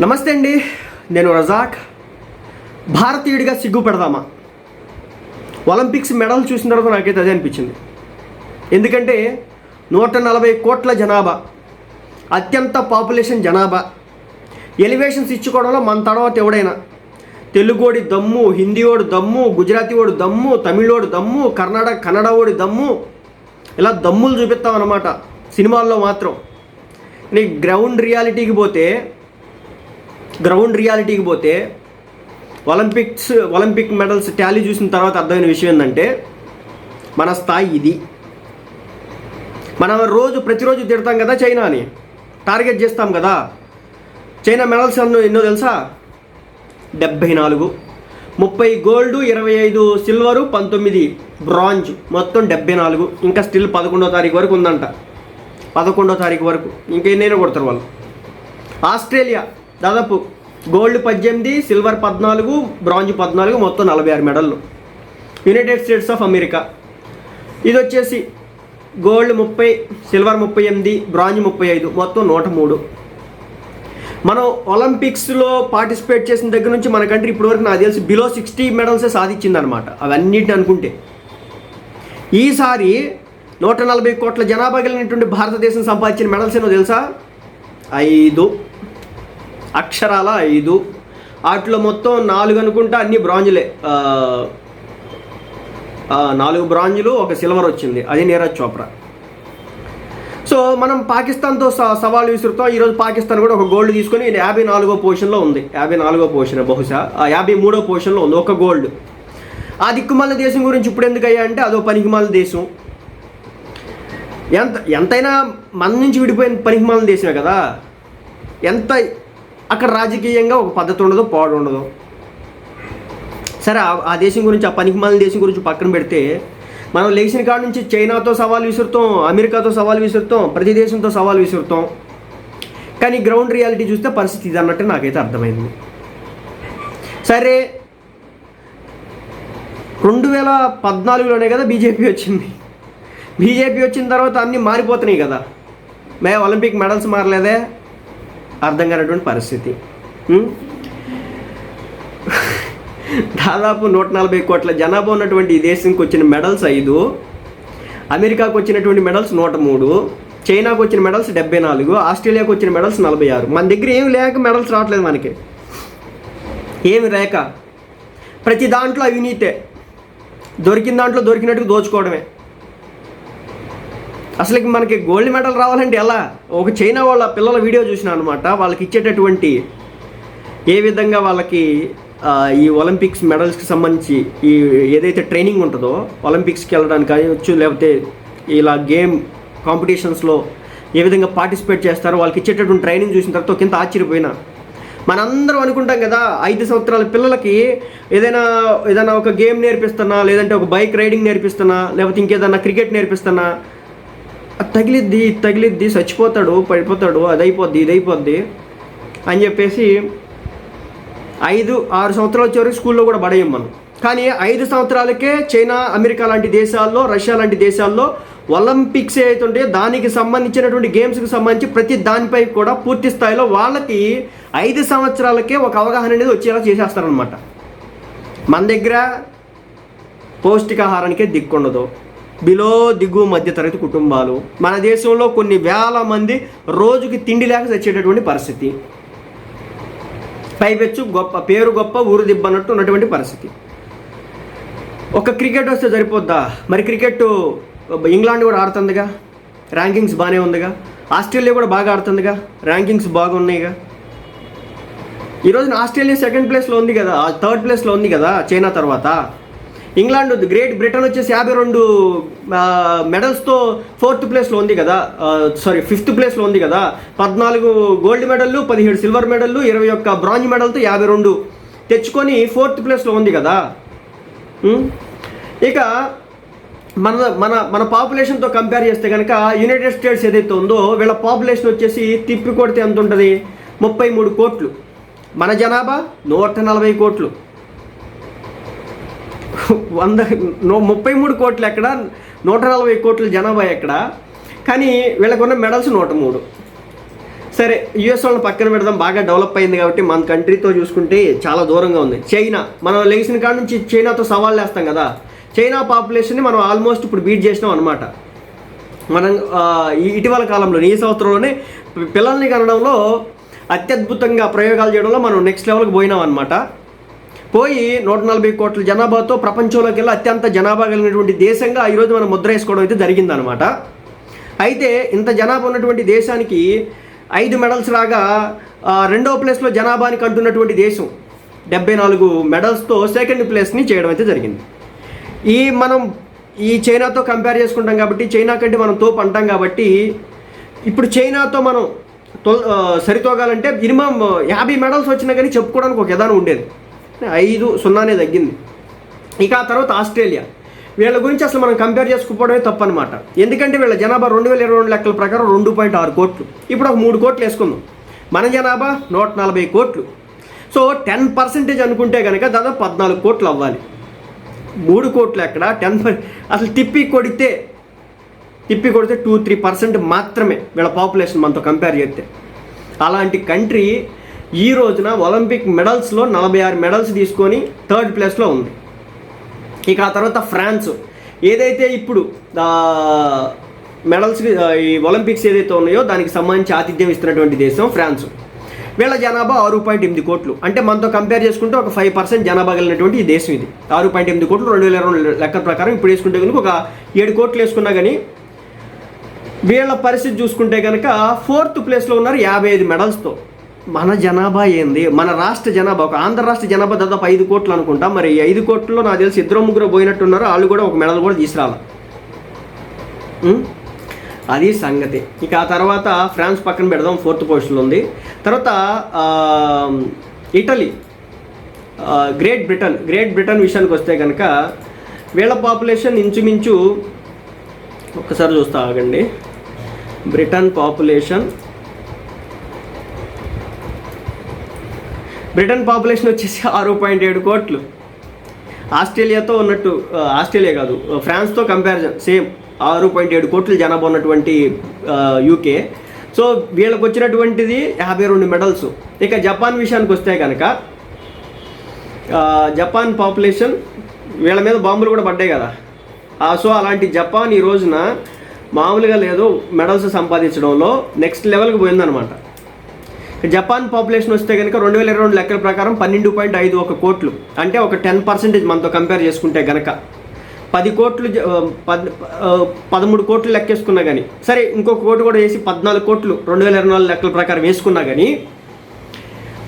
నమస్తే అండి నేను రజాక్. భారతీయుడిగా సిగ్గుపడదామా? ఒలింపిక్స్ మెడల్ చూసిన తర్వాత నాకైతే అదే అనిపించింది. ఎందుకంటే నూట నలభై కోట్ల జనాభా అత్యంత పాపులేషన్ జనాభా. ఎలివేషన్స్ ఇచ్చుకోవడంలో మన తర్వాత ఎవడైనా. తెలుగోడి దమ్ము హిందీవాడు దమ్ము గుజరాతీ వాడు దమ్ము తమిళోడు దమ్ము కర్ణాటక కన్నడ వాడి దమ్ము. ఇలా దమ్ములు చూపిస్తాం అన్నమాట సినిమాల్లో మాత్రం. నీ గ్రౌండ్ రియాలిటీకి పోతే గ్రౌండ్ రియాలిటీకి పోతే ఒలింపిక్స్ ఒలింపిక్ మెడల్స్ టాలీ చూసిన తర్వాత అర్థమైన విషయం ఏంటంటే మన స్థాయి ఇది. మనం రోజు ప్రతిరోజు తిడతాం కదా చైనాని టార్గెట్ చేస్తాం కదా. చైనా మెడల్స్ అన్నో ఎన్నో తెలుసా? డెబ్భై నాలుగు. ముప్పై గోల్డ్ ఇరవై ఐదు సిల్వరు పంతొమ్మిది బ్రాంజ్. మొత్తం డెబ్బై నాలుగు. ఇంకా స్టిల్ పదకొండో తారీఖు వరకు ఉందంట. పదకొండో తారీఖు వరకు. ఇంకా ఎన్నైనా కొడతారు వాళ్ళు. ఆస్ట్రేలియా. దాదాపు గోల్డ్ పద్దెనిమిది సిల్వర్ పద్నాలుగు బ్రాంజ్ పద్నాలుగు మొత్తం నలభై ఆరు మెడల్లు యునైటెడ్ స్టేట్స్ ఆఫ్ అమెరికా ఇది వచ్చేసి గోల్డ్ ముప్పై సిల్వర్ ముప్పై ఎనిమిది బ్రాంజ్ ముప్పై ఐదు మొత్తం నూట మూడు. మనం ఒలింపిక్స్లో పార్టిసిపేట్ చేసిన దగ్గర నుంచి మన కంట్రీ ఇప్పటివరకు నాకు తెలిసి బిలో సిక్స్టీ మెడల్సే సాధించిందనమాట అవన్నిటిని అనుకుంటే. ఈసారి నూట నలభై కోట్ల జనాభా కలిగినటువంటి భారతదేశం సంపాదించిన మెడల్స్ ఏనో తెలుసా? ఐదు. అక్షరాల ఐదు. వాటిలో మొత్తం నాలుగు అనుకుంటా అన్ని బ్రాంజులే. నాలుగు బ్రాంజులు ఒక సిల్వర్ వచ్చింది. అది నీరజ్ చోప్రా. సో మనం పాకిస్తాన్తో స సవాల్ విసురుతాం. ఈరోజు పాకిస్తాన్ కూడా ఒక గోల్డ్ తీసుకొని యాభై నాలుగో పొజిషన్లో ఉంది. యాభై నాలుగో పొజిషన్ బహుశా. యాభై మూడో పొజిషన్లో ఉంది ఒక గోల్డ్. ఆ దిక్కుమాల దేశం గురించి ఇప్పుడు ఎందుకు అయ్యా అంటే అదో పనికిమాల దేశం. ఎంత ఎంతైనా మన నుంచి విడిపోయిన పనికిమాల దేశమే కదా. ఎంత అక్కడ రాజకీయంగా ఒక పద్ధతి ఉండదు పాడు ఉండదు. సరే ఆ- దేశం గురించి ఆ పనికిమాలిన దేశం గురించి పక్కన పెడితే మనం లేచిన కాడ నుంచి చైనాతో సవాల్ విసురుతాం అమెరికాతో సవాల్ విసురుతాం ప్రతి దేశంతో సవాల్ విసురుతాం. కానీ గ్రౌండ్ రియాలిటీ చూస్తే పరిస్థితి ఇది అన్నట్టు నాకైతే అర్థమైంది. సరే రెండు వేల పద్నాలుగులోనే కదా బీజేపీ వచ్చింది. బీజేపీ వచ్చిన తర్వాత అన్నీ మారిపోతున్నాయి కదా. మే ఒలింపిక్ మెడల్స్ మారలేదే. అర్థం కానటువంటి పరిస్థితి. దాదాపు నూట నలభై కోట్ల జనాభా ఉన్నటువంటి ఈ దేశంకి వచ్చిన మెడల్స్ ఐదు అమెరికాకు వచ్చినటువంటి మెడల్స్ నూట మూడు చైనాకు వచ్చిన మెడల్స్ డెబ్బై నాలుగు ఆస్ట్రేలియాకు వచ్చిన మెడల్స్ నలభై ఆరు. మన దగ్గర ఏమి లేక మెడల్స్ రావట్లేదు మనకి. ఏమి లేక ప్రతి దాంట్లో అవినీతే. దొరికిన దాంట్లో దొరికినట్టుగా దోచుకోవడమే. అసలుకి మనకి గోల్డ్ మెడల్ రావాలంటే ఎలా? ఒక చైనా వాళ్ళ పిల్లల వీడియో చూసిన అనమాట వాళ్ళకి ఇచ్చేటటువంటి ఏ విధంగా వాళ్ళకి ఈ ఒలింపిక్స్ మెడల్స్కి సంబంధించి ఈ ఏదైతే ట్రైనింగ్ ఉంటుందో ఒలింపిక్స్కి వెళ్ళడానికి కావచ్చు లేకపోతే ఇలా గేమ్ కాంపిటీషన్స్లో ఏ విధంగా పార్టిసిపేట్ చేస్తారో వాళ్ళకి ఇచ్చేటటువంటి ట్రైనింగ్ చూసిన తర్వాత కింద ఆశ్చర్యపోయినా. మనందరం అనుకుంటాం కదా ఐదు సంవత్సరాల పిల్లలకి ఏదైనా ఏదైనా ఒక గేమ్ నేర్పిస్తున్నా లేదంటే ఒక బైక్ రైడింగ్ నేర్పిస్తున్నా లేకపోతే ఇంకేదన్నా క్రికెట్ నేర్పిస్తున్నా తగిలిద్ది తగిలిద్ది చచ్చిపోతాడు పడిపోతాడు అది అయిపోద్ది ఇది అయిపోద్ది అని చెప్పేసి ఐదు ఆరు సంవత్సరాల చివరికి స్కూల్లో కూడా పడేయం మనం. కానీ ఐదు సంవత్సరాలకే చైనా అమెరికా లాంటి దేశాల్లో రష్యా లాంటి దేశాల్లో ఒలింపిక్స్ అవుతుంటే దానికి సంబంధించినటువంటి గేమ్స్కి సంబంధించి ప్రతి దానిపై కూడా పూర్తి స్థాయిలో వాళ్ళకి ఐదు సంవత్సరాలకే ఒక అవగాహన అనేది వచ్చేలా చేసేస్తారనమాట మన దగ్గర పౌష్టికాహారానికే దిక్కుండదు. బిలో దిగువ మధ్యతరగతి కుటుంబాలు. మన దేశంలో కొన్ని వేల మంది రోజుకి తిండి లేక చచ్చేటటువంటి పరిస్థితి. పైపెచ్చు గొప్ప పేరు గొప్ప ఊరు దిబ్బన్నట్టు ఉన్నటువంటి పరిస్థితి. ఒక క్రికెట్ వస్తే సరిపోద్దా? మరి క్రికెట్ ఇంగ్లాండ్ కూడా ఆడుతుందిగా? ర్యాంకింగ్స్ బాగానే ఉందిగా? ఆస్ట్రేలియా కూడా బాగా ఆడుతుందిగా? ర్యాంకింగ్స్ బాగున్నాయిగా? ఈరోజు ఆస్ట్రేలియా సెకండ్ ప్లేస్లో ఉంది కదా థర్డ్ ప్లేస్లో ఉంది కదా చైనా తర్వాత. ఇంగ్లాండ్ గ్రేట్ బ్రిటన్ వచ్చేసి యాభై రెండు మెడల్స్తో ఫోర్త్ ప్లేస్లో ఉంది కదా. సారీ ఫిఫ్త్ ప్లేస్లో ఉంది కదా. పద్నాలుగు గోల్డ్ మెడల్లు పదిహేడు సిల్వర్ మెడల్లు ఇరవై ఒక్క బ్రాంజ్ మెడల్తో యాభై రెండు తెచ్చుకొని ఫోర్త్ ప్లేస్లో ఉంది కదా. ఇక మన మన మన పాపులేషన్తో కంపేర్ చేస్తే కనుక యునైటెడ్ స్టేట్స్ ఏదైతే ఉందో వీళ్ళ పాపులేషన్ వచ్చేసి తిప్పి కొడితే ఎంత ఉంటుంది? ముప్పై మూడు కోట్లు. మన జనాభా నూట నలభై కోట్లు. వంద ముప్పై మూడు కోట్లు ఎక్కడ నూట నలభై కోట్ల జనాభా ఎక్కడ కానీ వీళ్ళకున్న మెడల్స్ నూట మూడు. సరే యుఎస్ వాళ్ళని పక్కన పెడదాం బాగా డెవలప్ అయింది కాబట్టి మన కంట్రీతో చూసుకుంటే చాలా దూరంగా ఉంది. చైనా మనం లెగిసిన కాడ నుంచి చైనాతో సవాళ్ళు వేస్తాం కదా చైనా పాపులేషన్ని మనం ఆల్మోస్ట్ ఇప్పుడు బీట్ చేసినాం అనమాట మనం ఈ ఇటీవల కాలంలో ఈ సంవత్సరంలోనే పిల్లల్ని కనడంలో అత్యద్భుతంగా ప్రయోగాలు చేయడంలో మనం నెక్స్ట్ లెవెల్కి పోయినాం అనమాట పోయి నూట నలభై కోట్ల జనాభాతో ప్రపంచంలోకి వెళ్ళి అత్యంత జనాభా కలిగినటువంటి దేశంగా ఈరోజు మనం ముద్ర వేసుకోవడం అయితే జరిగిందనమాట అయితే ఇంత జనాభా ఉన్నటువంటి దేశానికి ఐదు మెడల్స్ రాగా రెండో ప్లేస్లో జనాభానికి అంటున్నటువంటి దేశం డెబ్బై నాలుగు మెడల్స్తో సెకండ్ ప్లేస్ని చేయడం అయితే జరిగింది. ఈ మనం ఈ చైనాతో కంపేర్ చేసుకుంటాం కాబట్టి చైనా కంటే మనం తోపు అంటాం కాబట్టి ఇప్పుడు చైనాతో మనం తొల్ సరితోగాలంటే మినిమం యాభై మెడల్స్ వచ్చినా కానీ చెప్పుకోవడానికి ఒక విధానం ఉండేది. ఐదు సున్నానే తగ్గింది. ఇక ఆ తర్వాత ఆస్ట్రేలియా. వీళ్ళ గురించి అసలు మనం కంపేర్ చేసుకోవడమే తప్పనమాట ఎందుకంటే వీళ్ళ జనాభా రెండు వేల ఇరవై రెండు లెక్కల ప్రకారం రెండు పాయింట్ ఆరు కోట్లు. ఇప్పుడు ఒక మూడు కోట్లు వేసుకుందాం. మన జనాభా నూట నలభై కోట్లు. సో టెన్ పర్సెంటేజ్ అనుకుంటే కనుక దాదాపు పద్నాలుగు కోట్లు అవ్వాలి. మూడు కోట్లు ఎక్కడ? టెన్ అసలు తిప్పి కొడితే తిప్పి కొడితే టూ త్రీ పర్సెంట్ మాత్రమే వీళ్ళ పాపులేషన్ మనతో కంపేర్ చేస్తే. అలాంటి కంట్రీ ఈ రోజున ఒలింపిక్ మెడల్స్లో నలభై ఆరు మెడల్స్ తీసుకొని థర్డ్ ప్లేస్లో ఉంది. ఇక ఆ తర్వాత ఫ్రాన్స్. ఏదైతే ఇప్పుడు మెడల్స్ ఈ ఒలింపిక్స్ ఏదైతే ఉన్నాయో దానికి సంబంధించి ఆతిథ్యం ఇస్తున్నటువంటి దేశం ఫ్రాన్స్. వీళ్ళ జనాభా ఆరు పాయింట్ ఎనిమిది కోట్లు. అంటే మనతో కంపేర్ చేసుకుంటే ఒక ఫైవ్ పర్సెంట్ జనాభా కలిగినటువంటి ఈ దేశం ఇది. ఆరు పాయింట్ ఎనిమిది కోట్లు రెండు వేల ఇరవై రెండు లెక్కల ప్రకారం ఇప్పుడు వేసుకుంటే కనుక ఒక ఏడు కోట్లు వేసుకున్నా కానీ వీళ్ళ పరిస్థితి చూసుకుంటే కనుక ఫోర్త్ ప్లేస్లో ఉన్నారు యాభై ఐదు మెడల్స్తో. మన జనాభా ఏంది? మన రాష్ట్ర జనాభా ఒక ఆంధ్ర రాష్ట్ర జనాభా దాదాపు ఐదు కోట్లు అనుకుంటా. మరి ఈ ఐదు కోట్లలో నాకు తెలిసి ఇద్దరు ముగ్గురు పోయినట్టున్నారు వాళ్ళు కూడా ఒక మెడల్ కూడా తీసుకురావాలి అది సంగతి. ఇక ఆ తర్వాత ఫ్రాన్స్ పక్కన పెడదాం ఫోర్త్ పొజిషన్లో ఉంది. తర్వాత Italy Great Britain Great Britain విషయానికి వస్తే కనుక వీళ్ళ పాపులేషన్ ఇంచుమించు ఒక్కసారి చూస్తా ఆగండి. బ్రిటన్ పాపులేషన్ బ్రిటన్ పాపులేషన్ వచ్చేసి ఆరు పాయింట్ ఏడు కోట్లు. ఆస్ట్రేలియాతో ఉన్నట్టు ఆస్ట్రేలియా కాదు ఫ్రాన్స్తో కంపారిజన్ సేమ్ ఆరు పాయింట్ ఏడు కోట్లు జనాభా ఉన్నటువంటి యూకే. సో వీళ్ళకి వచ్చినటువంటిది యాభై రెండు మెడల్స్. ఇక జపాన్ విషయానికి వస్తే కనుక జపాన్ పాపులేషన్ వీళ్ళ మీద బాంబులు కూడా పడ్డాయి కదా. సో అలాంటి జపాన్ ఈ రోజున మామూలుగా లేదు మెడల్స్ సంపాదించడంలో నెక్స్ట్ లెవెల్కి పోయిందనమాట జపాన్ పాపులేషన్ వస్తే కనుక రెండు వేల ఇరవై రెండు లెక్కల ప్రకారం పన్నెండు పాయింట్ ఐదు ఒక కోట్లు. అంటే ఒక టెన్ పర్సెంటేజ్ మనతో కంపేర్ చేసుకుంటే గనక. పది కోట్లు పద్ పదమూడు కోట్లు లెక్కేసుకున్నా కానీ సరే ఇంకొక కోటి కూడా వేసి పద్నాలుగు కోట్లు రెండు వేల ఇరవై నాలుగు లెక్కల ప్రకారం వేసుకున్నా కానీ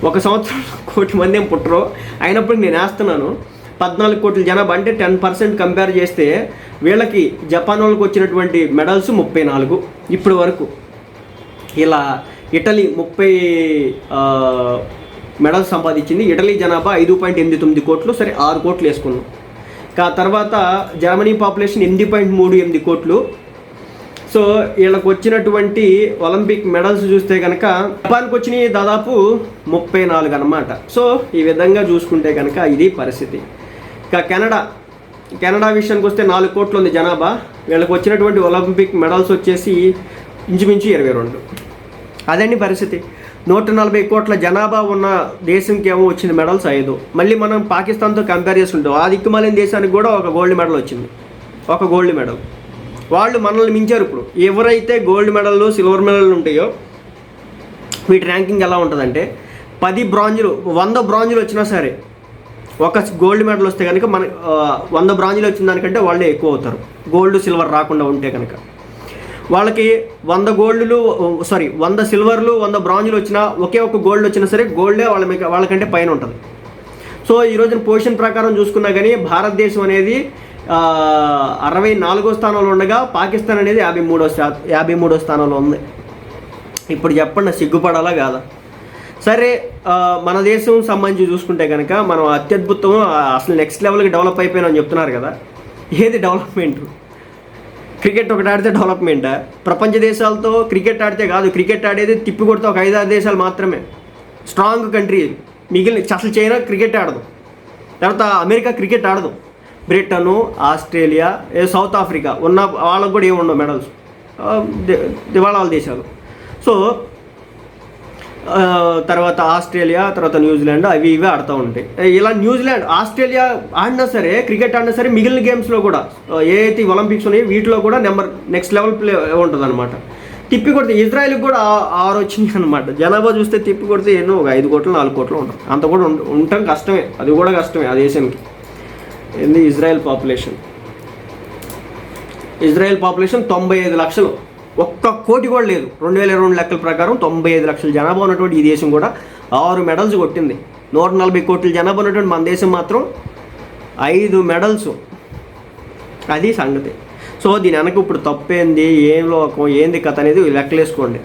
ఒక సంవత్సరం కోటి మంది ఏం పుట్టరు. అయినప్పుడు నేను వేస్తున్నాను. పద్నాలుగు కోట్ల జనాభా అంటే టెన్ పర్సెంట్ కంపేర్ చేస్తే వీళ్ళకి జపాన్ వాళ్ళకి వచ్చినటువంటి మెడల్స్ ముప్పై నాలుగు. ఇప్పటి వరకు. ఇలా ఇటలీ ముప్పై మెడల్ మెడల్స్ సంపాదించింది. ఇటలీ జనాభా ఐదు పాయింట్ ఎనిమిది తొమ్మిది కోట్లు. సరే ఆరు కోట్లు వేసుకున్నాం. కా తర్వాత జర్మనీ పాపులేషన్ ఎనిమిది పాయింట్ మూడు ఎనిమిది కోట్లు. సో వీళ్ళకు వచ్చినటువంటి ఒలింపిక్ మెడల్స్ చూస్తే కనుక జపాన్కి వచ్చినాయి దాదాపు ముప్పై నాలుగు అనమాట సో ఈ విధంగా చూసుకుంటే కనుక ఇది పరిస్థితి. ఇక కెనడా. కెనడా విషయానికి వస్తే నాలుగు కోట్లు ఉంది జనాభా. వీళ్ళకి వచ్చినటువంటి ఒలింపిక్ మెడల్స్ వచ్చేసి ఇంచుమించు ఇరవై రెండు. అదండి పరిస్థితి. నూట నలభై కోట్ల జనాభా ఉన్న దేశంకి ఏమో వచ్చింది మెడల్స్ ఐదు. మళ్ళీ మనం పాకిస్తాన్తో కంపేర్ చేసుకుంటాం ఆ దిక్కుమాలిన దేశానికి కూడా ఒక గోల్డ్ మెడల్ వచ్చింది. ఒక గోల్డ్ మెడల్ వాళ్ళు మనల్ని మించారు ఇప్పుడు. ఎవరైతే గోల్డ్ మెడల్ సిల్వర్ మెడల్ ఉంటాయో వీటి ర్యాంకింగ్ ఎలా ఉంటుందంటే పది బ్రాంజులు వంద బ్రాంజులు వచ్చినా సరే ఒక గోల్డ్ మెడల్ వస్తే కనుక మన వంద బ్రాంజులు వచ్చిన దానికంటే వాళ్ళే ఎక్కువ అవుతారు. గోల్డ్ సిల్వర్ రాకుండా ఉంటే కనుక వాళ్ళకి వంద గోల్డ్లు సారీ వంద సిల్వర్లు వంద బ్రాంజులు వచ్చినా ఒకే ఒక గోల్డ్ వచ్చినా సరే గోల్డే వాళ్ళ మీకు వాళ్ళకంటే పైన ఉంటుంది. సో ఈ రోజున పొజిషన్ ప్రకారం చూసుకున్నా కానీ భారతదేశం అనేది అరవై నాలుగో స్థానంలో ఉండగా పాకిస్తాన్ అనేది యాభై మూడో శా యాభై మూడో స్థానంలో ఉంది. ఇప్పుడు చెప్పండి సిగ్గుపడాలా కాదా? సరే మన దేశం సంబంధించి చూసుకుంటే కనుక మనం అత్యద్భుతం అసలు నెక్స్ట్ లెవెల్కి డెవలప్ అయిపోయినామని చెప్తున్నారు కదా. ఏది డెవలప్మెంట్ క్రికెట్ ఒకటి ఆడితే డెవలప్మెంటా ప్రపంచ దేశాలతో క్రికెట్ ఆడితే కాదు క్రికెట్ ఆడేది తిప్పి కొడితే ఒక ఐదారు దేశాలు మాత్రమే. స్ట్రాంగ్ కంట్రీ మిగిలిన అసలు చైనా క్రికెట్ ఆడదు. తర్వాత అమెరికా క్రికెట్ ఆడదు. బ్రిటను ఆస్ట్రేలియా సౌత్ ఆఫ్రికా ఉన్న వాళ్ళకు కూడా ఏమి ఉండవు మెడల్స్ దివాళాల దేశాలు. సో తర్వాత ఆస్ట్రేలియా తర్వాత న్యూజిలాండ్ అవి ఇవి ఆడుతూ ఉంటాయి. ఇలా న్యూజిలాండ్ ఆస్ట్రేలియా ఆడినా సరే క్రికెట్ ఆడినా సరే మిగిలిన గేమ్స్లో కూడా ఆ, ఏ అయితే ఒలింపిక్స్ ఉన్నాయో వీటిలో కూడా నెంబర్ నెక్స్ట్ లెవెల్ ప్లే ఉంటుంది అనమాట తిప్పి కొడితే ఇజ్రాయెల్కి కూడా ఆరు వచ్చింది అనమాట జనాభా చూస్తే తిప్పి కొడితే ఎన్నో ఒక ఐదు కోట్లు నాలుగు కోట్లు ఉంటారు అంత కూడా ఉండటం కష్టమే. అది కూడా కష్టమే ఆ దేశానికి. ఏంది? ఇజ్రాయెల్ పాపులేషన్ ఇజ్రాయెల్ పాపులేషన్ తొంభై ఐదు లక్షలు. ఒక్క కోటి కూడా లేదు. రెండు వేల ఇరవై రెండు లెక్కల ప్రకారం తొంభై ఐదు లక్షల జనాభా ఉన్నటువంటి ఈ దేశం కూడా ఆరు మెడల్స్ కొట్టింది. నూట నలభై కోట్ల జనాభా ఉన్నటువంటి మన దేశం మాత్రం ఐదు మెడల్స్. అది సంగతి. సో దీని వెనక ఇప్పుడు తప్పేంది? ఏం లోకం? ఏంది కథ అనేది లెక్కలేసుకోండి.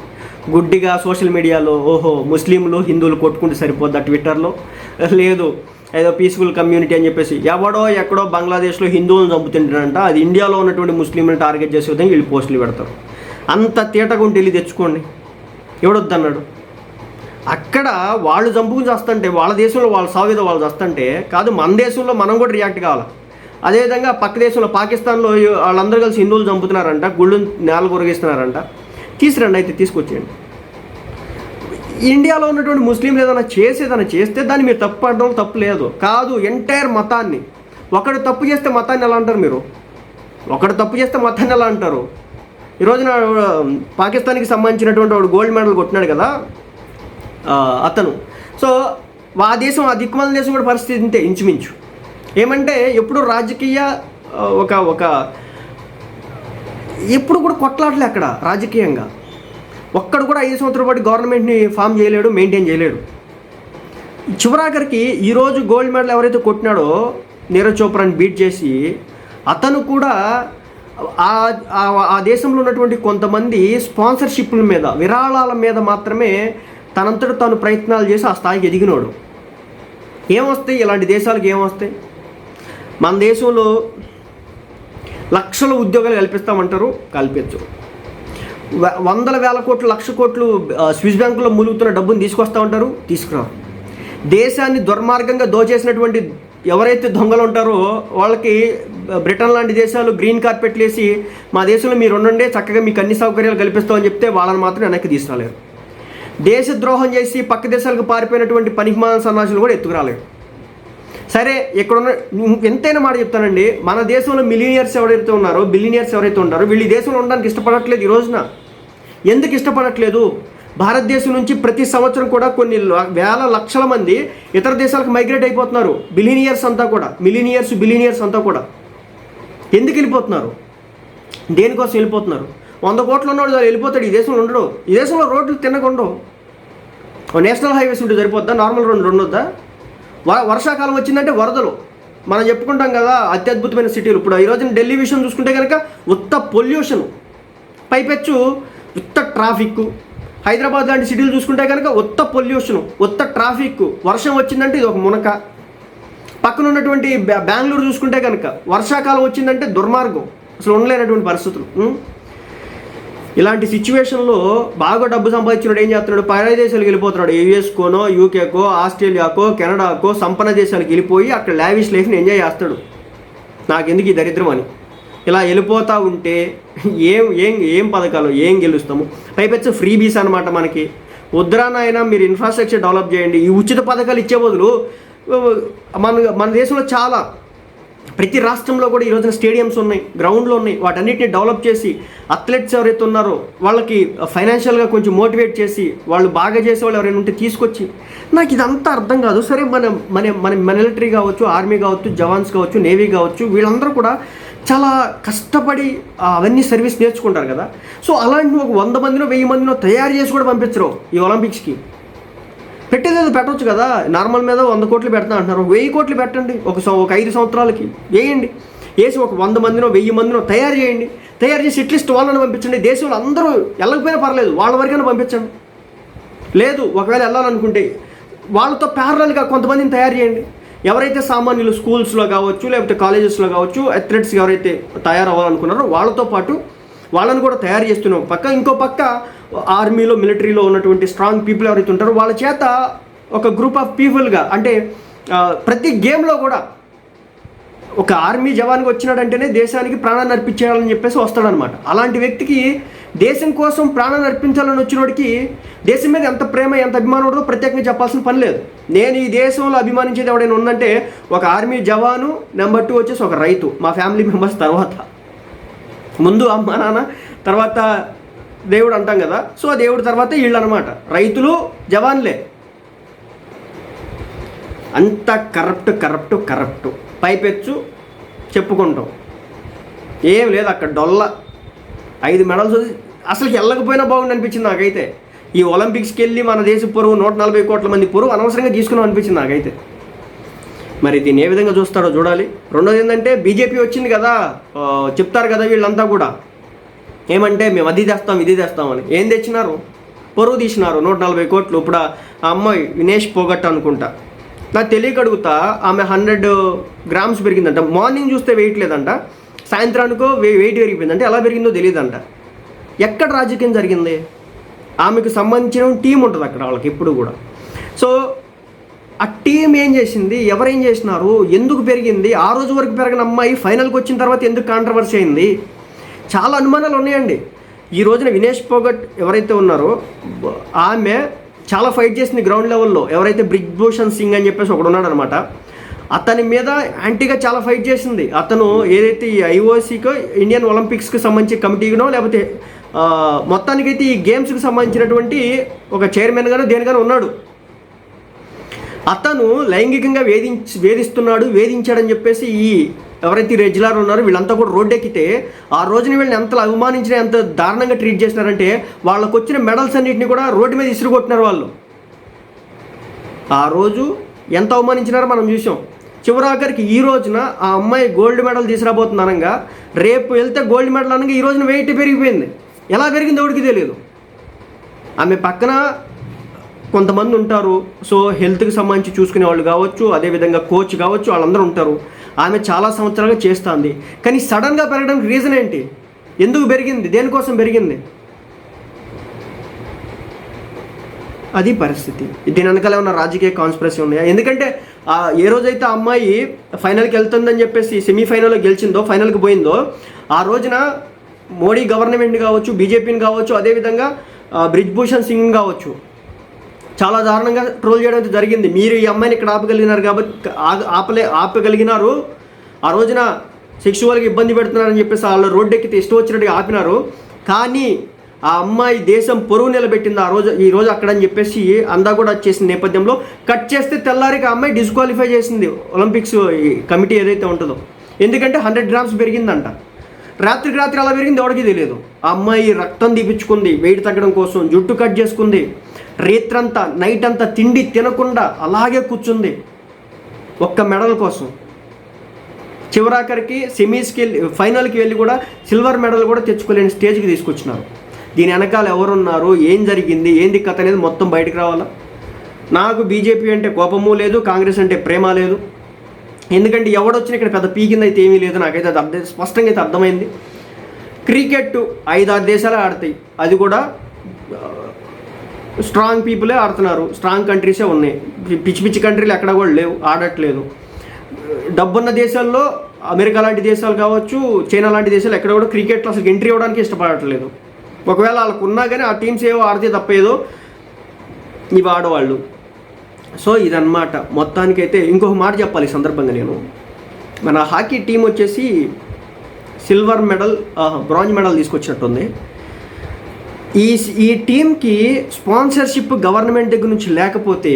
గుడ్డిగా సోషల్ మీడియాలో ఓహో ముస్లింలు హిందువులు కొట్టుకుంటే సరిపోద్దా ట్విట్టర్లో? లేదు. ఏదో పీస్ఫుల్ కమ్యూనిటీ అని చెప్పేసి. ఎవడో ఎక్కడో బంగ్లాదేశ్లో హిందువులను చంపుతుంటారంట అది ఇండియాలో ఉన్నటువంటి ముస్లింలను టార్గెట్ చేసే విధంగా వీళ్ళు పోస్టులు పెడతారు. అంత తీటగుంటే వెళ్ళి తెచ్చుకోండి. ఎవడొద్దన్నాడు? అక్కడ వాళ్ళు చంపుకుని చేస్తుంటే వాళ్ళ దేశంలో వాళ్ళ సావిద వాళ్ళు చేస్తుంటే కాదు మన దేశంలో మనం కూడా రియాక్ట్ కావాలి. అదేవిధంగా పక్క దేశంలో పాకిస్తాన్లో వాళ్ళందరూ కలిసి హిందువులు చంపుతున్నారంట గుళ్ళు నేల కొరిగిస్తున్నారంట. తీసురండి అయితే తీసుకొచ్చేయండి. ఇండియాలో ఉన్నటువంటి ముస్లింలు ఏదైనా చేసేదైనా చేస్తే దాన్ని మీరు తప్పు పడడం తప్పు లేదు. కాదు ఎంటైర్ మతాన్ని. ఒకడు తప్పు చేస్తే మతాన్ని ఎలా అంటారు మీరు? ఒకడు తప్పు చేస్తే మతాన్ని ఎలా అంటారు? ఈ రోజున పాకిస్తాన్కి సంబంధించినటువంటి వాడు గోల్డ్ మెడల్ కొట్టినాడు కదా అతను. సో ఆ దేశం ఆ దిక్కుమాల దేశం కూడా పరిస్థితి ఇంతే ఇంచుమించు. ఏమంటే ఎప్పుడు రాజకీయ ఒక ఒక ఎప్పుడు కూడా కొట్లాడలే అక్కడ రాజకీయంగా. ఒక్కడు కూడా ఐదు సంవత్సరాల పాటు గవర్నమెంట్ని ఫామ్ చేయలేడు మెయింటైన్ చేయలేడు. చివరాఖరికి ఈరోజు గోల్డ్ మెడల్ ఎవరైతే కొట్టినాడో నీరజ్ చోప్రాని బీట్ చేసి అతను కూడా ఆ ఆ- దేశంలో ఉన్నటువంటి కొంతమంది స్పాన్సర్షిప్ల మీద విరాళాల మీద మాత్రమే తనంతట తాను ప్రయత్నాలు చేసి ఆ స్థాయికి ఎదిగినాడు. ఏమొస్తాయి? ఇలాంటి దేశాలకు ఏమొస్తాయి? మన దేశంలో లక్షల ఉద్యోగాలు కల్పిస్తామంటారు? కల్పించు. వందల వేల కోట్లు లక్ష కోట్లు స్విస్ బ్యాంకులో మూలుగుతున్న డబ్బును తీసుకొస్తా ఉంటారు దేశాన్ని దుర్మార్గంగా దోచేసినటువంటి ఎవరైతే దొంగలు ఉంటారో వాళ్ళకి బ్రిటన్ లాంటి దేశాలు గ్రీన్ కార్పెట్లు వేసి మా దేశంలో మీరు ఉండండి చక్కగా మీకు అన్ని సౌకర్యాలు కల్పిస్తామని చెప్తే వాళ్ళని మాత్రం వెనక్కి తీసుకురాలేరు. దేశద్రోహం చేసి పక్క దేశాలకు పారిపోయినటువంటి పనికిమాన సన్నాసులు కూడా ఎత్తుకురాలేరు. సరే ఇక్కడ ఎంతైనా మాట చెప్తానండి మన దేశంలో మిలీనియర్స్ ఎవరైతే ఉన్నారో బిలినియర్స్ ఎవరైతే ఉన్నారో వీళ్ళు దేశంలో ఉండడానికి ఇష్టపడట్లేదు ఈ రోజున. ఎందుకు ఇష్టపడట్లేదు? భారతదేశం నుంచి ప్రతి సంవత్సరం కూడా కొన్ని ల- వేల లక్షల మంది ఇతర దేశాలకు మైగ్రేట్ అయిపోతున్నారు. బిలీనియర్స్ అంతా కూడా. మిలీనియర్స్ బిలీనియర్స్ అంతా కూడా. ఎందుకు వెళ్ళిపోతున్నారు? దేనికోసం వెళ్ళిపోతున్నారు? వంద కోట్లు ఉన్నవాడు వెళ్ళిపోతాడు. ఈ దేశంలో ఉండడు. ఈ దేశంలో రోడ్లు తినక ఉండవు. నేషనల్ హైవేస్ ఉంటే సరిపోద్దా? నార్మల్ రోడ్లు ఉండొద్దా? వ వర్షాకాలం వచ్చిందంటే వరదలు. మనం చెప్పుకుంటాం కదా అత్యద్భుతమైన సిటీలు. ఇప్పుడు ఈ రోజున ఢిల్లీ విషయం చూసుకుంటే కనుక ఉత్త పొల్యూషన్. పైపెచ్చు ఉత్త ట్రాఫిక్ హైదరాబాద్ లాంటి సిటీలు చూసుకుంటే కనుక ఉత్త పొల్యూషన్ ఉత్త ట్రాఫిక్ వర్షం వచ్చిందంటే ఇది ఒక మునక. పక్కన ఉన్నటువంటి బెంగళూరు చూసుకుంటే కనుక వర్షాకాలం వచ్చిందంటే దుర్మార్గం. అసలు ఉండలేనటువంటి పరిస్థితులు. ఇలాంటి సిచ్యువేషన్లో బాగా డబ్బు సంపాదించినాడు ఏం చేస్తున్నాడు? పరాయి దేశాలకు వెళ్ళిపోతున్నాడు. యూఎస్కోనో యూకేకో ఆస్ట్రేలియాకో కెనడాకో సంపన్న దేశాలకు వెళ్ళిపోయి అక్కడ లావిష్ లైఫ్ని ఎంజాయ్ చేస్తాడు. నాకెందుకు ఈ దరిద్రం అని. ఇలా వెళ్ళిపోతూ ఉంటే ఏం ఏం ఏం పథకాలు ఏం గెలుస్తాము? పైపెచ్చు ఫ్రీ బీస్ అనమాట మనకి వద్దురానైనా మీరు ఇన్ఫ్రాస్ట్రక్చర్ డెవలప్ చేయండి. ఈ ఉచిత పథకాలు ఇచ్చే బదులు మన మన దేశంలో చాలా. ప్రతి రాష్ట్రంలో కూడా ఈ రోజున స్టేడియంస్ ఉన్నాయి గ్రౌండ్లు ఉన్నాయి. వాటన్నిటిని డెవలప్ చేసి అథ్లెట్స్ ఎవరైతే ఉన్నారో వాళ్ళకి ఫైనాన్షియల్గా కొంచెం మోటివేట్ చేసి వాళ్ళు బాగా చేసే వాళ్ళు ఎవరైనా ఉంటే తీసుకొచ్చి. నాకు ఇదంతా అర్థం కాదు. సరే మన మన మన మిలిటరీ కావచ్చు ఆర్మీ కావచ్చు జవాన్స్ కావచ్చు నేవీ కావచ్చు వీళ్ళందరూ కూడా చాలా కష్టపడి అవన్నీ సర్వీస్ నేర్చుకుంటారు కదా. సో అలాంటి ఒక వంద మందినో వెయ్యి మందినో తయారు చేసి కూడా పంపించరు ఈ ఒలింపిక్స్కి పెట్టేది పెట్టవచ్చు కదా. నార్మల్ మీద వంద కోట్లు పెడతా అంటున్నారు. ఒక వెయ్యి కోట్లు పెట్టండి. ఒక ఒక ఐదు సంవత్సరాలకి వేయండి. వేసి ఒక వంద మందినో వెయ్యి మందినో తయారు చేయండి. తయారు చేసి ఎట్లీస్ట్ వాళ్ళని పంపించండి. దేశంలో అందరూ వెళ్ళకపోయినా పర్లేదు. వాళ్ళ వరకైనా పంపించండి. లేదు ఒకవేళ వెళ్ళాలనుకుంటే వాళ్ళతో ప్యారలల్గా కొంతమందిని తయారు చేయండి. ఎవరైతే సామాన్యులు స్కూల్స్లో కావచ్చు లేకపోతే కాలేజెస్లో కావచ్చు అథ్లెట్స్ ఎవరైతే తయారవ్వాలనుకున్నారో వాళ్ళతో పాటు వాళ్ళని కూడా తయారు చేస్తున్నాం. పక్క ఇంకో పక్క ఆర్మీలో మిలిటరీలో ఉన్నటువంటి స్ట్రాంగ్ పీపుల్ ఎవరైతే ఉంటారో వాళ్ళ చేత ఒక గ్రూప్ ఆఫ్ పీపుల్గా అంటే ప్రతి గేమ్లో కూడా ఒక ఆర్మీ జవాన్గా వచ్చినాడంటేనే దేశానికి ప్రాణాన్ని అర్పించేయాలని చెప్పేసి వస్తాడనమాట. అలాంటి వ్యక్తికి దేశం కోసం ప్రాణాన్ని అర్పించాలని వచ్చినోడికి దేశం మీద ఎంత ప్రేమ ఎంత అభిమానం ఉండదో ప్రత్యేకంగా చెప్పాల్సిన పని లేదు. నేను ఈ దేశంలో అభిమానించేది ఎవడైనా ఉందంటే ఒక ఆర్మీ జవాను నెంబర్ టూ వచ్చేసి ఒక రైతు మా ఫ్యామిలీ మెంబర్స్ తర్వాత. ముందు అమ్మ నాన్న తర్వాత దేవుడు అంటాం కదా. సో దేవుడు దేవుడి తర్వాత వీళ్ళు అనమాట రైతులు జవాన్లే. అంత కరప్ట్ కరప్ట్ కరప్ట్. పైపెచ్చు చెప్పుకుంటాం. ఏం లేదు అక్కడ డొల్ల. ఐదు మెడల్స్ అసలు వెళ్ళకపోయినా బాగుంది అనిపించింది నాకైతే. ఈ ఒలింపిక్స్కి వెళ్ళి మన దేశ పొరుగు నూట నలభై కోట్ల మంది పొరుగు అనవసరంగా తీసుకున్నాం అనిపించింది నాకైతే. మరి దీన్ని ఏ విధంగా చూస్తారో చూడాలి. రెండోది ఏంటంటే బీజేపీ వచ్చింది కదా చెప్తారు కదా వీళ్ళంతా కూడా. ఏమంటే మేము అది తెస్తాం ఇది తెస్తామని ఏం తెచ్చినారు? పొరుగు తీసినారు నూట నలభై కోట్లు. ఇప్పుడు ఆ అమ్మాయి వినేష్ పోగట్ అనుకుంటా. నాకు తెలియక అడుగుతా ఆమె హండ్రెడ్ గ్రామ్స్ పెరిగిందంట. మార్నింగ్ చూస్తే వెయిట్ లేదంట. సాయంత్రానికో వెయిట్ పెరిగిపోయింది అంటే ఎలా పెరిగిందో తెలియదంట. ఎక్కడ రాజకీయం జరిగింది? ఆమెకు సంబంధించిన టీం ఉంటుంది అక్కడ వాళ్ళకి ఎప్పుడు కూడా. సో ఆ టీం ఏం చేసింది? ఎవరేం చేసినారు? ఎందుకు పెరిగింది? ఆ రోజు వరకు పెరగని అమ్మాయి ఫైనల్కి వచ్చిన తర్వాత ఎందుకు కాంట్రవర్సీ అయింది? చాలా అనుమానాలు ఉన్నాయండి. ఈ రోజున వినేష్ పోగట్ ఎవరైతే ఉన్నారో ఆమె చాలా ఫైట్ చేసింది గ్రౌండ్ లెవెల్లో ఎవరైతే బ్రిజ్ భూషణ్ సింగ్ అని చెప్పేసి ఒకడు ఉన్నాడు అనమాట. అతని మీద యాంటీగా చాలా ఫైట్ చేసింది. అతను ఏదైతే ఈ ఐఓసీకో ఇండియన్ ఒలింపిక్స్కి సంబంధించి కమిటీనో లేకపోతే మొత్తానికి మొత్తానికైతే ఈ గేమ్స్కి సంబంధించినటువంటి ఒక చైర్మన్గానో దేనిగానో ఉన్నాడు. అతను లైంగికంగా వేధించి వేధిస్తున్నాడు వేధించాడని చెప్పేసి ఈ ఎవరైతే ఈ ఉన్నారో వీళ్ళంతా కూడా రోడ్డెక్కితే ఆ రోజున వీళ్ళని ఎంత అవమానించిన ఎంత దారుణంగా ట్రీట్ చేసినారంటే వాళ్ళకు వచ్చిన మెడల్స్ అన్నింటినీ కూడా రోడ్డు మీద ఇసురుకొట్టినారు వాళ్ళు. ఆ రోజు ఎంత అవమానించినారో మనం చూసాం. చివరాఖరికి ఈ రోజున ఆ అమ్మాయి గోల్డ్ మెడల్ తీసుకురాబోతుంది అనగా రేపు వెళ్తే గోల్డ్ మెడల్ అనగా ఈ రోజున వెయిట్ పెరిగిపోయింది. ఎలా పెరిగింది ఎవరికి తెలియదు ఆమె పక్కన కొంతమంది ఉంటారు. సో హెల్త్కి సంబంధించి చూసుకునే వాళ్ళు కావచ్చు అదేవిధంగా కోచ్ కావచ్చు వాళ్ళందరూ ఉంటారు. ఆమె చాలా సంవత్సరాలుగా చేస్తుంది. కానీ సడన్గా పెరగడానికి రీజన్ ఏంటి? ఎందుకు పెరిగింది? దేనికోసం పెరిగింది? అది పరిస్థితి. దీని వెనకాల ఏమన్నా రాజకీయ కాన్స్పిరసీ ఉన్నాయా? ఎందుకంటే ఏ రోజైతే ఆ అమ్మాయి ఫైనల్కి వెళ్తుందని చెప్పేసి సెమీఫైనల్లో గెలిచిందో ఫైనల్కి పోయిందో ఆ రోజున మోడీ గవర్నమెంట్ కావచ్చు బీజేపీని కావచ్చు అదేవిధంగా బ్రిజ్భూషణ్ సింగ్ కావచ్చు. చాలా దారుణంగా ట్రోల్ చేయడం అయితే జరిగింది. మీరు ఈ అమ్మాయిని ఇక్కడ ఆపగలిగినారు కాబట్టి ఆపలే ఆపగలిగినారు. ఆ రోజున సెక్షువల్గా ఇబ్బంది పెడుతున్నారని చెప్పేసి వాళ్ళు రోడ్డు ఎక్కితే ఇష్టం వచ్చినట్టుగా ఆపినారు. కానీ ఆ అమ్మాయి దేశం పొరుగు నిలబెట్టింది ఆ రోజు ఈ రోజు అక్కడ అని చెప్పేసి అందా కూడా వచ్చేసిన నేపథ్యంలో కట్ చేస్తే తెల్లారికి ఆ అమ్మాయి డిస్క్వాలిఫై చేసింది. ఒలింపిక్స్ ఈ కమిటీ ఏదైతే ఉంటుందో. ఎందుకంటే హండ్రెడ్ గ్రామ్స్ పెరిగిందంట. రాత్రికి రాత్రి అలా పెరిగింది ఎవరికి తెలియదు. ఆ అమ్మాయి రక్తం తీపించుకుంది వెయిట్ తగ్గడం కోసం జుట్టు కట్ చేసుకుంది. రేత్రంతా నైట్ అంతా తిండి తినకుండా అలాగే కూర్చుంది. ఒక్క మెడల్ కోసం. చివరాఖరికి సెమీస్కి వెళ్ళి ఫైనల్కి వెళ్ళి కూడా సిల్వర్ మెడల్ కూడా తెచ్చుకోలేని స్టేజ్కి తీసుకొచ్చినారు. దీని వెనకాల ఎవరున్నారు ఏం జరిగింది ఏంది కథ అనేది మొత్తం బయటకు రావాలా? నాకు బీజేపీ అంటే కోపము లేదు కాంగ్రెస్ అంటే ప్రేమ లేదు. ఎందుకంటే ఎవడొచ్చినా ఇక్కడ పెద్ద పీకింది అయితే ఏమీ లేదు. నాకైతే అది అర్థం స్పష్టంగా అయితే అర్థమైంది. క్రికెట్ ఐదారు దేశాలు ఆడతాయి. అది కూడా స్ట్రాంగ్ పీపులే ఆడుతున్నారు. స్ట్రాంగ్ కంట్రీసే ఉన్నాయి. పిచ్చి పిచ్చి కంట్రీలు ఎక్కడ కూడా లేవు ఆడట్లేదు. డబ్బున్న దేశాల్లో అమెరికా లాంటి దేశాలు కావచ్చు చైనా లాంటి దేశాలు ఎక్కడ కూడా క్రికెట్లో అసలు ఎంట్రీ ఇవ్వడానికి ఇష్టపడట్లేదు. ఒకవేళ వాళ్ళకు ఉన్నా కానీ ఆ టీమ్స్ ఏవో ఆడితే తప్పేదో ఇవి ఆడవాళ్ళు. సో ఇదన్నమాట. మొత్తానికైతే ఇంకొక మాట చెప్పాలి ఈ సందర్భంగా నేను. మన హాకీ టీం వచ్చేసి సిల్వర్ మెడల్ బ్రాంజ్ మెడల్ తీసుకొచ్చినట్టుంది. ఈ ఈ టీంకి స్పాన్సర్షిప్ గవర్నమెంట్ దగ్గర నుంచి లేకపోతే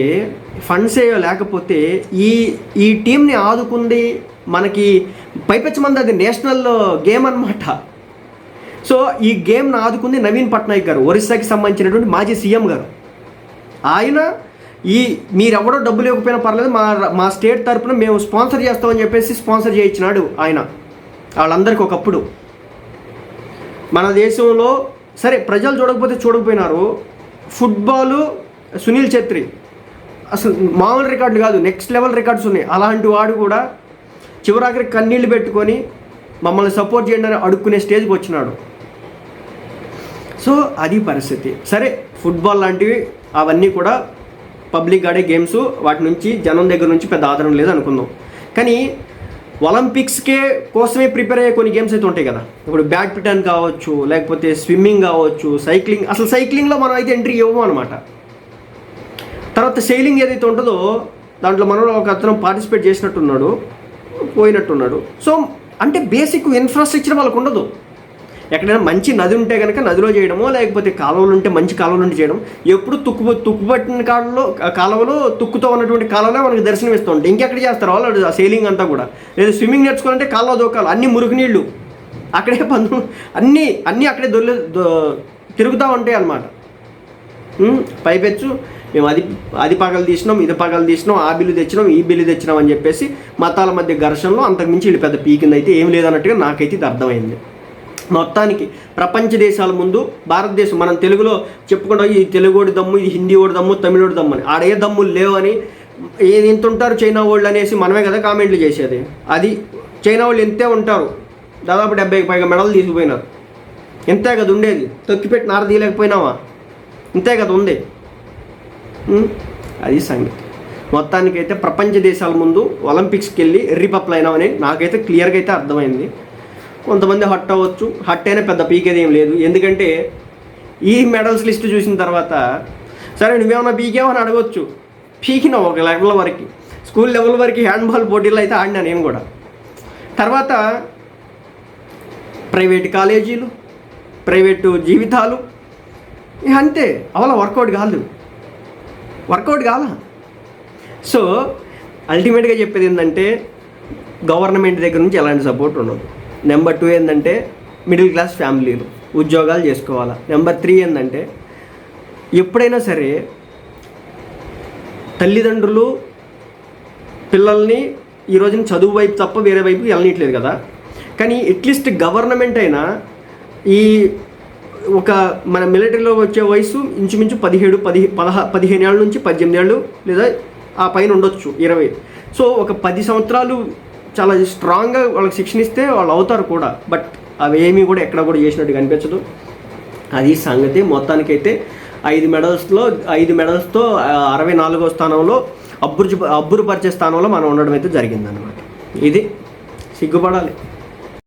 ఫండ్స్ ఏ లేకపోతే ఈ ఈ టీంని ఆదుకుంది మనకి పైపెచ్చమంది అది నేషనల్ గేమ్ అన్నమాట. సో ఈ గేమ్ను ఆదుకుంది నవీన్ పట్నాయక్ గారు ఒరిస్సాకి సంబంధించినటువంటి మాజీ సీఎం గారు. ఆయన ఈ మీరెవడో డబ్బులు ఇవ్వకపోయినా పర్లేదు మా మా స్టేట్ తరపున మేము స్పాన్సర్ చేస్తామని చెప్పేసి స్పాన్సర్ చేయించినాడు ఆయన. వాళ్ళందరికీ ఒకప్పుడు. మన దేశంలో సరే ప్రజలు చూడకపోతే చూడకపోయినారు. ఫుట్బాలు సునీల్ ఛత్రి. అసలు మామూలు రికార్డులు కాదు నెక్స్ట్ లెవెల్ రికార్డ్స్ ఉన్నాయి. అలాంటి వాడు కూడా చివరాఖరి కన్నీళ్ళు పెట్టుకొని మమ్మల్ని సపోర్ట్ చేయండి అని అడుక్కునే స్టేజ్కి వచ్చినాడు. సో అది పరిస్థితి. సరే ఫుట్బాల్ లాంటివి అవన్నీ కూడా పబ్లిక్ ఆడే గేమ్స్ వాటి నుంచి జనం దగ్గర నుంచి పెద్ద ఆదరణ లేదు అనుకుందాం. కానీ ఒలింపిక్స్కే కోసమే ప్రిపేర్ అయ్యే కొన్ని గేమ్స్ అయితే ఉంటాయి కదా. ఇప్పుడు బ్యాడ్మింటన్ కావచ్చు లేకపోతే స్విమ్మింగ్ కావచ్చు సైక్లింగ్ అసలు సైక్లింగ్లో మనం అయితే ఎంట్రీ ఇవ్వము అనమాట తర్వాత సెయిలింగ్ ఏదైతే ఉంటుందో దాంట్లో మనలో ఒక అతను పార్టిసిపేట్ చేసినట్టున్నాడు పోయినట్టున్నాడు. సో అంటే బేసిక్ ఇన్ఫ్రాస్ట్రక్చర్ వాళ్ళకు ఉండదు. ఎక్కడైనా మంచి నది ఉంటే కనుక నదిలో చేయడమో లేకపోతే కాలువలు ఉంటే మంచి కాలువలు ఉంటే చేయడం. ఎప్పుడు తుక్కు తుక్కుపట్టిన కాలంలో కాలువలో తుక్కుతో ఉన్నటువంటి కాలంలో మనకి దర్శనం ఇస్తూ ఉంటాయి. ఇంకెక్కడ చేస్తారు వాళ్ళు? ఆ సెయిలింగ్ అంతా కూడా. లేదా స్విమ్మింగ్ నేర్చుకోవాలంటే కాలువ దూకాలి. అన్ని మురుగు నీళ్ళు అక్కడే పందు అన్నీ అన్నీ అక్కడే దొల్లి తిరుగుతూ ఉంటాయి అన్నమాట. పైపెచ్చు. మేము అది అది పగలు తీసినాం ఇది పగలు తీసినాం ఆ బిల్లు తెచ్చినాం ఈ బిల్లు తెచ్చినాం అని చెప్పేసి మతాల మధ్య ఘర్షణలో అంతకుమించి వీళ్ళు పెద్ద పీకింది అయితే ఏం లేదన్నట్టుగా నాకైతే ఇది అర్థమైంది. మొత్తానికి ప్రపంచ దేశాల ముందు భారతదేశం మనం తెలుగులో చెప్పుకుంటాం ఈ తెలుగోడి దమ్ము ఇది హిందీ ఓడి దమ్ము తమిళోడి దమ్ము అని. ఆడే దమ్ములు లేవని ఏది ఎంత ఉంటారు చైనా వాళ్ళు అనేసి మనమే కదా కామెంట్లు చేసేది. అది చైనా వాళ్ళు ఎంతే ఉంటారు? దాదాపు డెబ్బైకి పైగా మెడలు తీసుకుపోయినారు. ఇంతే కదా ఉండేది? తొక్కిపెట్టి నార తీయలేకపోయినావా? ఇంతే కదా ఉంది? అది సంగతి. మొత్తానికైతే ప్రపంచ దేశాల ముందు ఒలింపిక్స్కి వెళ్ళి రిపప్లు నాకైతే క్లియర్గా అయితే అర్థమైంది. కొంతమంది హట్ అవ్వచ్చు. హట్ అయినా పెద్ద పీకేది ఏం లేదు. ఎందుకంటే ఈ మెడల్స్ లిస్ట్ చూసిన తర్వాత సరే నువ్వేమన్నా పీకేవో అని అడగొచ్చు. ఒక లెవెల్ వరకు. స్కూల్ లెవెల్ వరకు హ్యాండ్బాల్ పోటీలు అయితే ఆడినా నేను కూడా. తర్వాత ప్రైవేట్ కాలేజీలు ప్రైవేటు జీవితాలు అంతే. అవల వర్కౌట్ కాదు. వర్కౌట్ కాల. సో అల్టిమేట్గా చెప్పేది ఏంటంటే గవర్నమెంట్ దగ్గర నుంచి ఎలాంటి సపోర్ట్ ఉండదు. నెంబర్ టూ ఏంటంటే మిడిల్ క్లాస్ ఫ్యామిలీలు ఉద్యోగాలు చేసుకోవాలా. నెంబర్ త్రీ ఏంటంటే ఎప్పుడైనా సరే తల్లిదండ్రులు పిల్లల్ని ఈ రోజున చదువు వైపు తప్ప వేరే వైపు వెళ్ళనీయట్లేదు కదా. కానీ అట్లీస్ట్ గవర్నమెంట్ అయినా ఈ ఒక మన మిలిటరీలో వచ్చే వయసు ఇంచుమించు పదిహేడు పది పదహా పదిహేను ఏళ్ళ నుంచి పద్దెనిమిది ఏళ్ళు లేదా ఆ పైన ఉండొచ్చు ఇరవై. సో ఒక పది సంవత్సరాలు చాలా స్ట్రాంగ్గా వాళ్ళకి శిక్షణ ఇస్తే వాళ్ళు అవుతారు కూడా. బట్ అవి ఏమీ కూడా ఎక్కడ కూడా చేసినట్టు కనిపించదు. అది సంగతి. మొత్తానికైతే ఐదు మెడల్స్లో ఐదు మెడల్స్తో అరవై నాలుగో స్థానంలో అబ్బురు అబ్బురుపరిచే స్థానంలో మనం ఉండడం అయితే జరిగిందన్నమాట. ఇది సిగ్గుపడాలి.